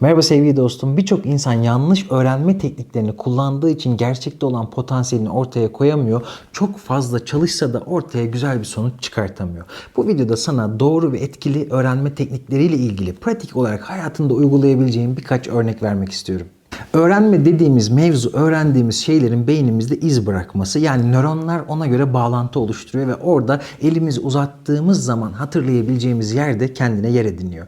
Merhaba sevgili dostum. Birçok insan yanlış öğrenme tekniklerini kullandığı için gerçekte olan potansiyelini ortaya koyamıyor. Çok fazla çalışsa da ortaya güzel bir sonuç çıkartamıyor. Bu videoda sana doğru ve etkili öğrenme teknikleriyle ilgili pratik olarak hayatında uygulayabileceğin birkaç örnek vermek istiyorum. Öğrenme dediğimiz mevzu öğrendiğimiz şeylerin beynimizde iz bırakması. Yani nöronlar ona göre bağlantı oluşturuyor ve orada elimizi uzattığımız zaman hatırlayabileceğimiz yerde kendine yer ediniyor.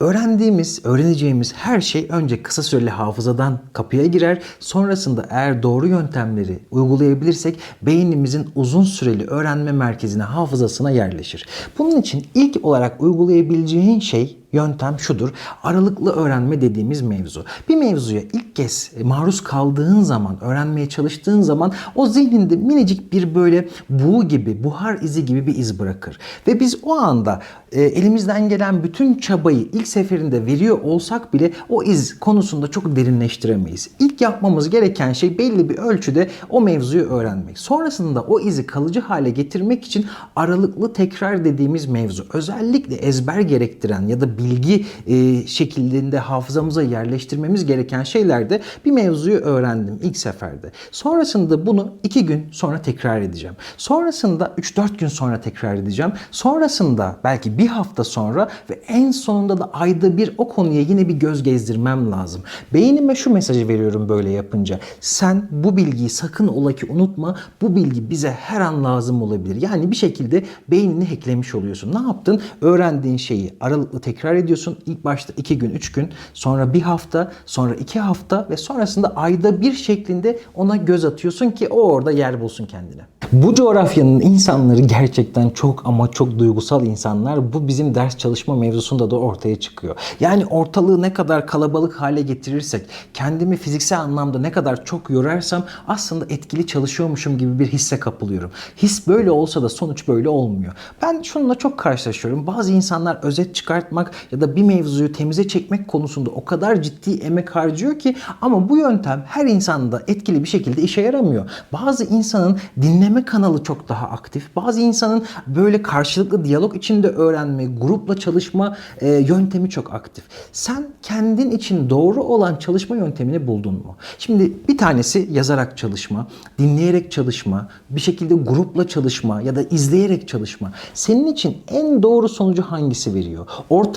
Öğrendiğimiz, öğreneceğimiz her şey önce kısa süreli hafızadan kapıya girer. Sonrasında eğer doğru yöntemleri uygulayabilirsek beynimizin uzun süreli öğrenme merkezine, hafızasına yerleşir. Bunun için ilk olarak uygulayabileceğin şey yöntem şudur. Aralıklı öğrenme dediğimiz mevzu. Bir mevzuya ilk kez maruz kaldığın zaman, öğrenmeye çalıştığın zaman o zihninde minicik bir böyle buğu gibi, buhar izi gibi bir iz bırakır. Ve biz o anda e, elimizden gelen bütün çabayı ilk seferinde veriyor olsak bile o iz konusunda çok derinleştiremeyiz. İlk yapmamız gereken şey belli bir ölçüde o mevzuyu öğrenmek. Sonrasında o izi kalıcı hale getirmek için aralıklı tekrar dediğimiz mevzu. Özellikle ezber gerektiren ya da bilgi e, şeklinde hafızamıza yerleştirmemiz gereken şeylerde bir mevzuyu öğrendim ilk seferde. Sonrasında bunu iki gün sonra tekrar edeceğim. Sonrasında 3-4 gün sonra tekrar edeceğim. Sonrasında belki bir hafta sonra ve en sonunda da ayda bir o konuya yine bir göz gezdirmem lazım. Beynime şu mesajı veriyorum böyle yapınca. Sen bu bilgiyi sakın ola ki unutma. Bu bilgi bize her an lazım olabilir. Yani bir şekilde beynini hacklemiş oluyorsun. Ne yaptın? Öğrendiğin şeyi aralıklı tekrar ediyorsun. İlk başta 2 gün, 3 gün, sonra bir hafta, sonra 2 hafta ve sonrasında ayda bir şeklinde ona göz atıyorsun ki o orada yer bulsun kendine. Bu coğrafyanın insanları gerçekten çok ama çok duygusal insanlar. Bu bizim ders çalışma mevzusunda da ortaya çıkıyor. Yani ortalığı ne kadar kalabalık hale getirirsek, kendimi fiziksel anlamda ne kadar çok yorarsam aslında etkili çalışıyormuşum gibi bir hisse kapılıyorum. His böyle olsa da sonuç böyle olmuyor. Ben şununla çok karşılaşıyorum. Bazı insanlar özet çıkartmak ya da bir mevzuyu temize çekmek konusunda o kadar ciddi emek harcıyor ki ama bu yöntem her insanda etkili bir şekilde işe yaramıyor. Bazı insanın dinleme kanalı çok daha aktif. Bazı insanın böyle karşılıklı diyalog içinde öğrenme, grupla çalışma e, yöntemi çok aktif. Sen kendin için doğru olan çalışma yöntemini buldun mu? Şimdi bir tanesi yazarak çalışma, dinleyerek çalışma, bir şekilde grupla çalışma ya da izleyerek çalışma. Senin için en doğru sonucu hangisi veriyor?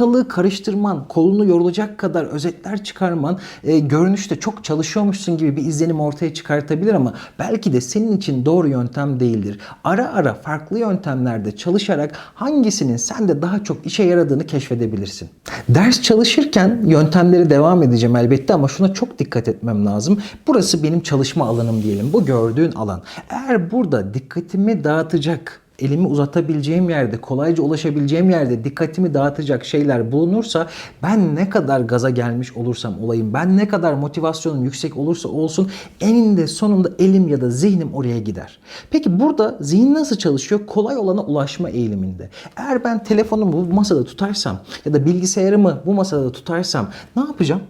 Ortalığı karıştırman, kolunu yorulacak kadar özetler çıkarman, e, görünüşte çok çalışıyormuşsun gibi bir izlenim ortaya çıkartabilir ama belki de senin için doğru yöntem değildir. Ara ara farklı yöntemlerde çalışarak hangisinin sende daha çok işe yaradığını keşfedebilirsin. Ders çalışırken yöntemleri devam edeceğim elbette ama şuna çok dikkat etmem lazım. Burası benim çalışma alanım diyelim. Bu gördüğün alan. Eğer burada dikkatimi dağıtacak elimi uzatabileceğim yerde, kolayca ulaşabileceğim yerde dikkatimi dağıtacak şeyler bulunursa ben ne kadar gaza gelmiş olursam olayım, ben ne kadar motivasyonum yüksek olursa olsun eninde sonunda elim ya da zihnim oraya gider. Peki burada zihin nasıl çalışıyor? Kolay olana ulaşma eğiliminde. Eğer ben telefonumu bu masada tutarsam ya da bilgisayarımı bu masada tutarsam ne yapacağım?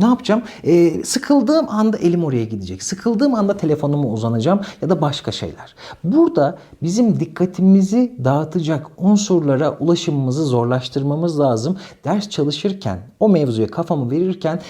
Ne yapacağım? Ee, sıkıldığım anda elim oraya gidecek. Sıkıldığım anda telefonuma uzanacağım ya da başka şeyler. Burada bizim dikkatimizi dağıtacak unsurlara ulaşımımızı zorlaştırmamız lazım. Ders çalışırken, o mevzuya kafamı verirken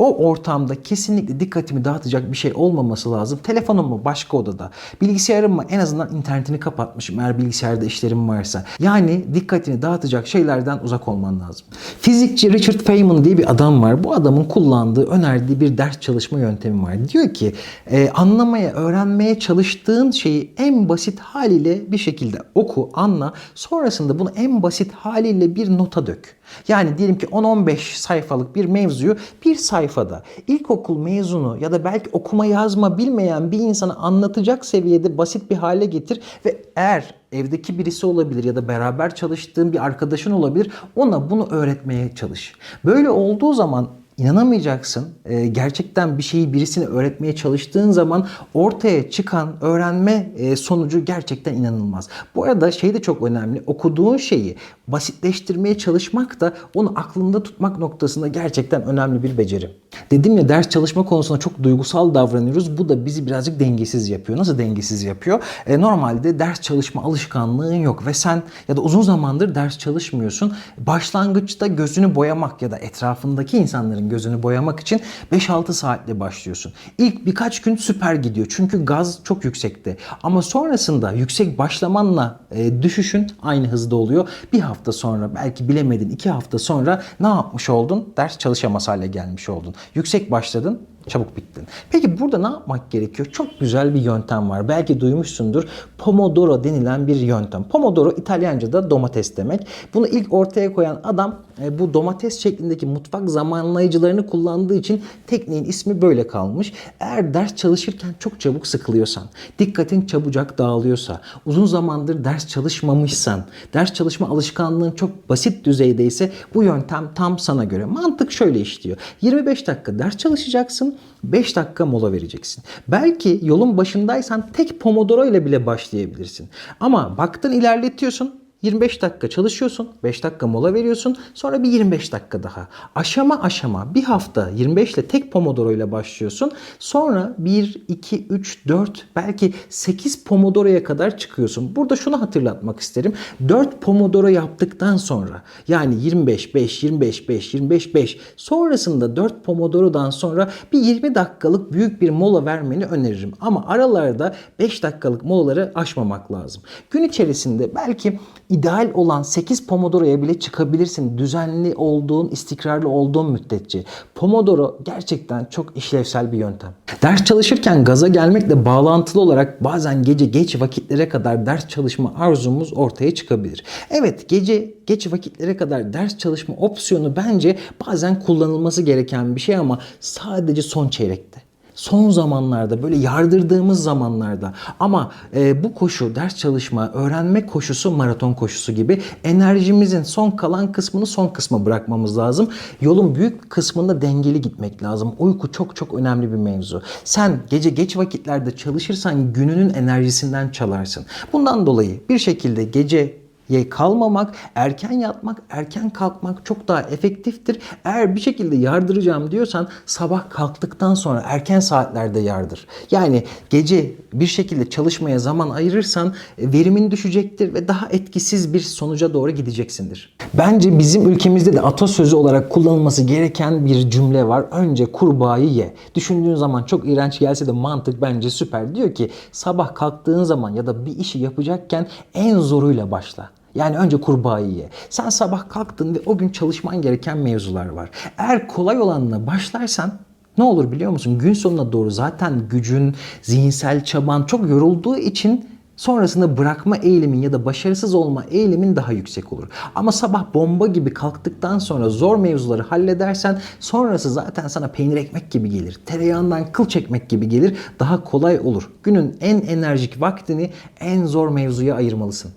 o ortamda kesinlikle dikkatimi dağıtacak bir şey olmaması lazım. Telefonum mu başka odada, bilgisayarım mı en azından internetini kapatmışım eğer bilgisayarda işlerim varsa. Yani dikkatini dağıtacak şeylerden uzak olman lazım. Fizikçi Richard Feynman diye bir adam var. Bu adamın kullandığı, önerdiği bir ders çalışma yöntemi var. Diyor ki e, anlamaya, öğrenmeye çalıştığın şeyi en basit haliyle bir şekilde oku, anla. Sonrasında bunu en basit haliyle bir nota dök. Yani diyelim ki 10-15 sayfalık bir mevzuyu bir sayfada ilkokul mezunu ya da belki okuma yazma bilmeyen bir insana anlatacak seviyede basit bir hale getir ve eğer evdeki birisi olabilir ya da beraber çalıştığın bir arkadaşın olabilir ona bunu öğretmeye çalış. Böyle olduğu zaman inanamayacaksın. Ee, gerçekten bir şeyi birisine öğretmeye çalıştığın zaman ortaya çıkan öğrenme e, sonucu gerçekten inanılmaz. Bu arada şey de çok önemli. Okuduğun şeyi basitleştirmeye çalışmak da onu aklında tutmak noktasında gerçekten önemli bir beceri. Dedim ya ders çalışma konusunda çok duygusal davranıyoruz. Bu da bizi birazcık dengesiz yapıyor. Nasıl dengesiz yapıyor? E, normalde ders çalışma alışkanlığın yok ve sen ya da uzun zamandır ders çalışmıyorsun. Başlangıçta gözünü boyamak ya da etrafındaki insanların gözünü boyamak için 5-6 saatle başlıyorsun. İlk birkaç gün süper gidiyor çünkü gaz çok yüksekte. Ama sonrasında yüksek başlamanla e, düşüşün aynı hızda oluyor. Bir hafta sonra belki bilemedin iki hafta sonra ne yapmış oldun? Ders çalışamaz hale gelmiş oldun. Yüksek başladın çabuk bittin. Peki burada ne yapmak gerekiyor? Çok güzel bir yöntem var. Belki duymuşsundur. Pomodoro denilen bir yöntem. Pomodoro İtalyanca'da domates demek. Bunu ilk ortaya koyan adam e, bu domates şeklindeki mutfak zamanlayıcılarını kullandığı için tekniğin ismi böyle kalmış. Eğer ders çalışırken çok çabuk sıkılıyorsan, dikkatin çabucak dağılıyorsa, uzun zamandır ders çalışmamışsan, ders çalışma alışkanlığın çok basit düzeydeyse bu yöntem tam sana göre. Mantık şöyle işliyor. 25 dakika ders çalışacaksın, 5 dakika mola vereceksin. Belki yolun başındaysan tek pomodoro ile bile başlayabilirsin. Ama baktın ilerletiyorsun, 25 dakika çalışıyorsun, 5 dakika mola veriyorsun, sonra bir 25 dakika daha. Aşama aşama bir hafta 25 ile tek pomodoro ile başlıyorsun. Sonra 1, 2, 3, 4 belki 8 pomodoroya kadar çıkıyorsun. Burada şunu hatırlatmak isterim. 4 pomodoro yaptıktan sonra yani 25, 5, 25, 5, 25, 5 sonrasında 4 pomodorodan sonra bir 20 dakikalık büyük bir mola vermeni öneririm. Ama aralarda 5 dakikalık molaları aşmamak lazım. Gün içerisinde belki ideal olan 8 Pomodoro'ya bile çıkabilirsin. Düzenli olduğun, istikrarlı olduğun müddetçe. Pomodoro gerçekten çok işlevsel bir yöntem. Ders çalışırken gaza gelmekle bağlantılı olarak bazen gece geç vakitlere kadar ders çalışma arzumuz ortaya çıkabilir. Evet gece geç vakitlere kadar ders çalışma opsiyonu bence bazen kullanılması gereken bir şey ama sadece son çeyrekte son zamanlarda böyle yardırdığımız zamanlarda ama e, bu koşu ders çalışma öğrenme koşusu maraton koşusu gibi enerjimizin son kalan kısmını son kısma bırakmamız lazım. Yolun büyük kısmında dengeli gitmek lazım. Uyku çok çok önemli bir mevzu. Sen gece geç vakitlerde çalışırsan gününün enerjisinden çalarsın. Bundan dolayı bir şekilde gece kalmamak, erken yatmak, erken kalkmak çok daha efektiftir. Eğer bir şekilde yardıracağım diyorsan sabah kalktıktan sonra erken saatlerde yardır. Yani gece bir şekilde çalışmaya zaman ayırırsan e, verimin düşecektir ve daha etkisiz bir sonuca doğru gideceksindir. Bence bizim ülkemizde de atasözü olarak kullanılması gereken bir cümle var. Önce kurbağayı ye. Düşündüğün zaman çok iğrenç gelse de mantık bence süper. Diyor ki sabah kalktığın zaman ya da bir işi yapacakken en zoruyla başla. Yani önce kurbağayı ye. Sen sabah kalktın ve o gün çalışman gereken mevzular var. Eğer kolay olanla başlarsan ne olur biliyor musun? Gün sonuna doğru zaten gücün, zihinsel çaban çok yorulduğu için sonrasında bırakma eğilimin ya da başarısız olma eğilimin daha yüksek olur. Ama sabah bomba gibi kalktıktan sonra zor mevzuları halledersen sonrası zaten sana peynir ekmek gibi gelir. Tereyağından kıl çekmek gibi gelir. Daha kolay olur. Günün en enerjik vaktini en zor mevzuya ayırmalısın.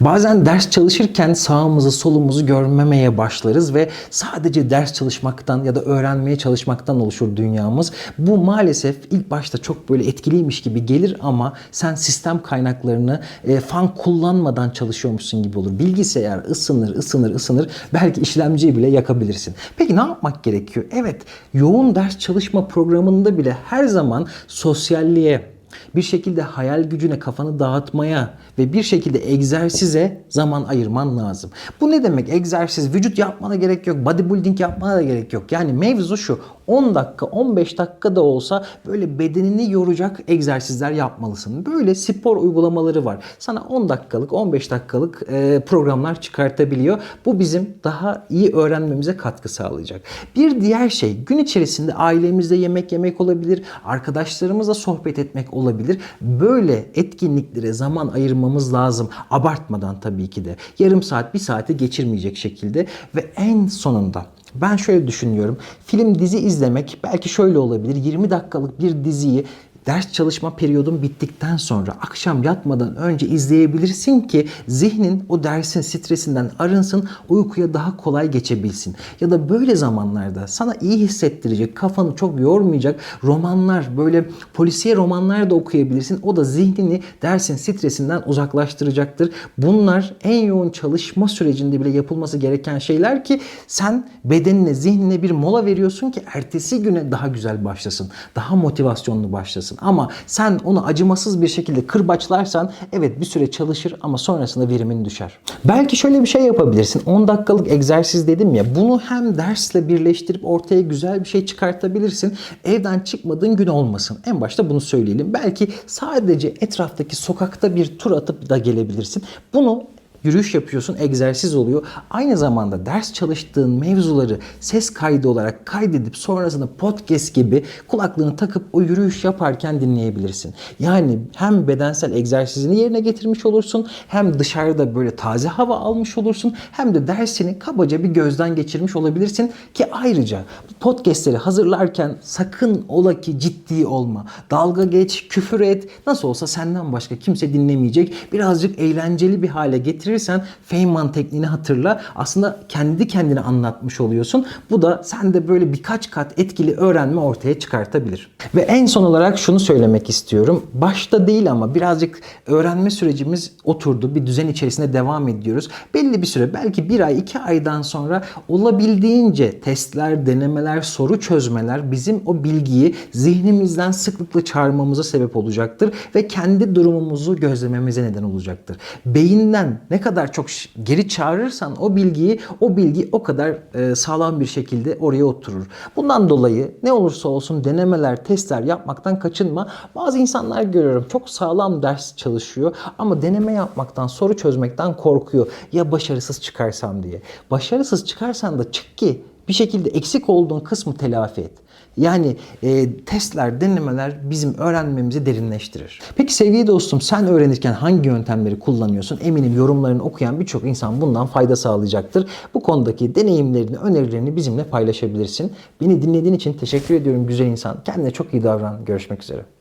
Bazen ders çalışırken sağımızı solumuzu görmemeye başlarız ve sadece ders çalışmaktan ya da öğrenmeye çalışmaktan oluşur dünyamız. Bu maalesef ilk başta çok böyle etkiliymiş gibi gelir ama sen sistem kaynaklarını e, fan kullanmadan çalışıyormuşsun gibi olur. Bilgisayar ısınır, ısınır, ısınır. Belki işlemciyi bile yakabilirsin. Peki ne yapmak gerekiyor? Evet, yoğun ders çalışma programında bile her zaman sosyalliğe, bir şekilde hayal gücüne kafanı dağıtmaya ve bir şekilde egzersize zaman ayırman lazım. Bu ne demek? Egzersiz, vücut yapmana gerek yok, bodybuilding yapmana da gerek yok. Yani mevzu şu, 10 dakika, 15 dakika da olsa böyle bedenini yoracak egzersizler yapmalısın. Böyle spor uygulamaları var. Sana 10 dakikalık, 15 dakikalık e, programlar çıkartabiliyor. Bu bizim daha iyi öğrenmemize katkı sağlayacak. Bir diğer şey gün içerisinde ailemizde yemek yemek olabilir, arkadaşlarımızla sohbet etmek olabilir. Böyle etkinliklere zaman ayırmamız lazım. Abartmadan tabii ki de. Yarım saat, bir saati geçirmeyecek şekilde ve en sonunda ben şöyle düşünüyorum. Film dizi izlemek belki şöyle olabilir. 20 dakikalık bir diziyi ders çalışma periyodun bittikten sonra akşam yatmadan önce izleyebilirsin ki zihnin o dersin stresinden arınsın, uykuya daha kolay geçebilsin. Ya da böyle zamanlarda sana iyi hissettirecek, kafanı çok yormayacak romanlar, böyle polisiye romanlar da okuyabilirsin. O da zihnini dersin stresinden uzaklaştıracaktır. Bunlar en yoğun çalışma sürecinde bile yapılması gereken şeyler ki sen bedenine, zihnine bir mola veriyorsun ki ertesi güne daha güzel başlasın. Daha motivasyonlu başlasın. Ama sen onu acımasız bir şekilde kırbaçlarsan evet bir süre çalışır ama sonrasında verimin düşer. Belki şöyle bir şey yapabilirsin. 10 dakikalık egzersiz dedim ya. Bunu hem dersle birleştirip ortaya güzel bir şey çıkartabilirsin. Evden çıkmadığın gün olmasın. En başta bunu söyleyelim. Belki sadece etraftaki sokakta bir tur atıp da gelebilirsin. Bunu yürüyüş yapıyorsun, egzersiz oluyor. Aynı zamanda ders çalıştığın mevzuları ses kaydı olarak kaydedip sonrasında podcast gibi kulaklığını takıp o yürüyüş yaparken dinleyebilirsin. Yani hem bedensel egzersizini yerine getirmiş olursun, hem dışarıda böyle taze hava almış olursun, hem de dersini kabaca bir gözden geçirmiş olabilirsin ki ayrıca podcastleri hazırlarken sakın ola ki ciddi olma. Dalga geç, küfür et. Nasıl olsa senden başka kimse dinlemeyecek. Birazcık eğlenceli bir hale getirirsen Feynman tekniğini hatırla. Aslında kendi kendine anlatmış oluyorsun. Bu da sende böyle birkaç kat etkili öğrenme ortaya çıkartabilir. Ve en son olarak şunu söylemek istiyorum. Başta değil ama birazcık öğrenme sürecimiz oturdu. Bir düzen içerisinde devam ediyoruz. Belli bir süre belki bir ay iki aydan sonra olabildiğince testler, denemeler, soru çözmeler bizim o bilgiyi zihnimizden sıklıkla çağırmamıza sebep olacaktır ve kendi durumumuzu gözlememize neden olacaktır. Beyinden ne kadar çok geri çağırırsan o bilgiyi, o bilgi o kadar e, sağlam bir şekilde oraya oturur. Bundan dolayı ne olursa olsun denemeler, testler yapmaktan kaçınma. Bazı insanlar görüyorum çok sağlam ders çalışıyor ama deneme yapmaktan, soru çözmekten korkuyor. Ya başarısız çıkarsam diye. Başarısız çıkarsan da çık ki bir şekilde eksik olduğun kısmı telafi et. Yani e, testler, denemeler bizim öğrenmemizi derinleştirir. Peki sevgili dostum sen öğrenirken hangi yöntemleri kullanıyorsun? Eminim yorumlarını okuyan birçok insan bundan fayda sağlayacaktır. Bu konudaki deneyimlerini, önerilerini bizimle paylaşabilirsin. Beni dinlediğin için teşekkür ediyorum güzel insan. Kendine çok iyi davran. Görüşmek üzere.